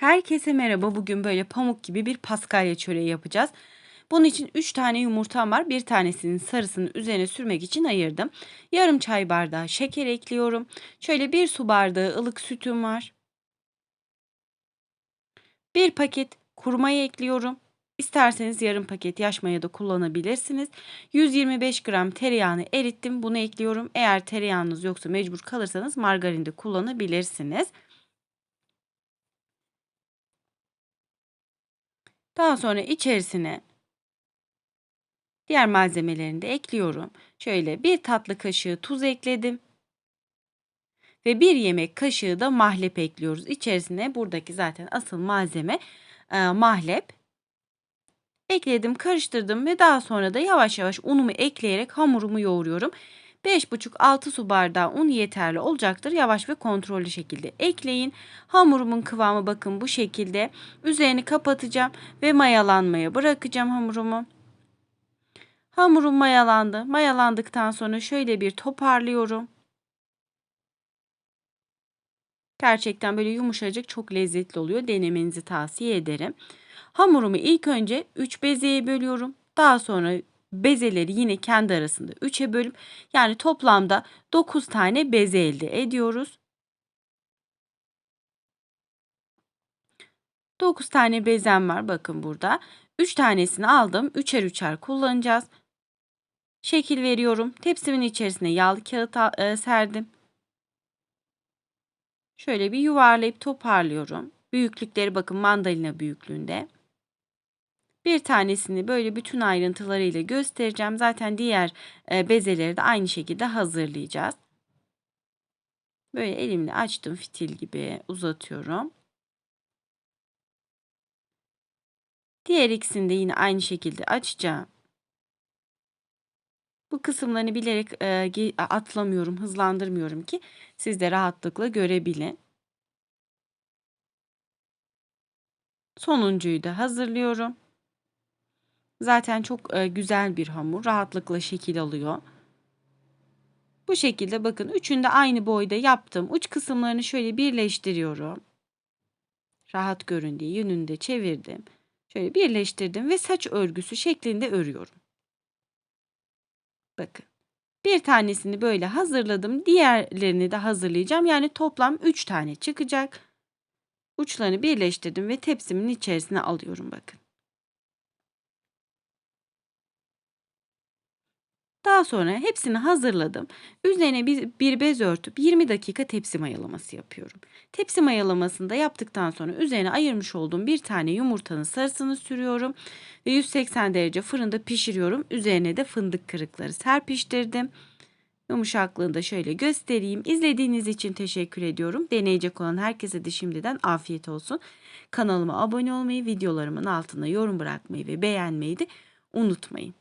Herkese merhaba. Bugün böyle pamuk gibi bir paskalya çöreği yapacağız. Bunun için 3 tane yumurtam var. Bir tanesinin sarısını üzerine sürmek için ayırdım. Yarım çay bardağı şeker ekliyorum. Şöyle bir su bardağı ılık sütüm var. Bir paket kuru maya ekliyorum. İsterseniz yarım paket yaş maya da kullanabilirsiniz. 125 gram tereyağını erittim. Bunu ekliyorum. Eğer tereyağınız yoksa mecbur kalırsanız margarin de kullanabilirsiniz. Daha sonra içerisine diğer malzemelerini de ekliyorum. Şöyle bir tatlı kaşığı tuz ekledim. Ve bir yemek kaşığı da mahlep ekliyoruz. İçerisine buradaki zaten asıl malzeme e, mahlep. Ekledim, karıştırdım ve daha sonra da yavaş yavaş unumu ekleyerek hamurumu yoğuruyorum. 5,5-6 su bardağı un yeterli olacaktır. Yavaş ve kontrollü şekilde ekleyin. Hamurumun kıvamı bakın bu şekilde. Üzerini kapatacağım ve mayalanmaya bırakacağım hamurumu. Hamurum mayalandı. Mayalandıktan sonra şöyle bir toparlıyorum. Gerçekten böyle yumuşacık çok lezzetli oluyor. Denemenizi tavsiye ederim. Hamurumu ilk önce 3 bezeye bölüyorum. Daha sonra bezeleri yine kendi arasında 3'e bölüp yani toplamda 9 tane beze elde ediyoruz. 9 tane bezem var bakın burada. 3 tanesini aldım. Üçer üçer kullanacağız. Şekil veriyorum. Tepsimin içerisine yağlı kağıt e, serdim. Şöyle bir yuvarlayıp toparlıyorum. Büyüklükleri bakın mandalina büyüklüğünde. Bir tanesini böyle bütün ayrıntılarıyla göstereceğim. Zaten diğer e, bezeleri de aynı şekilde hazırlayacağız. Böyle elimle açtım fitil gibi uzatıyorum. Diğer ikisini de yine aynı şekilde açacağım. Bu kısımlarını bilerek e, atlamıyorum, hızlandırmıyorum ki siz de rahatlıkla görebilin. Sonuncuyu da hazırlıyorum. Zaten çok e, güzel bir hamur. Rahatlıkla şekil alıyor. Bu şekilde bakın üçünü de aynı boyda yaptım. Uç kısımlarını şöyle birleştiriyorum. Rahat görün diye yönünde çevirdim. Şöyle birleştirdim ve saç örgüsü şeklinde örüyorum. Bakın. Bir tanesini böyle hazırladım. Diğerlerini de hazırlayacağım. Yani toplam 3 tane çıkacak. Uçlarını birleştirdim ve tepsimin içerisine alıyorum bakın. Daha sonra hepsini hazırladım. Üzerine bir, bir bez örtüp 20 dakika tepsi mayalaması yapıyorum. Tepsi mayalamasını da yaptıktan sonra üzerine ayırmış olduğum bir tane yumurtanın sarısını sürüyorum. Ve 180 derece fırında pişiriyorum. Üzerine de fındık kırıkları serpiştirdim. Yumuşaklığını da şöyle göstereyim. İzlediğiniz için teşekkür ediyorum. Deneyecek olan herkese de şimdiden afiyet olsun. Kanalıma abone olmayı, videolarımın altına yorum bırakmayı ve beğenmeyi de unutmayın.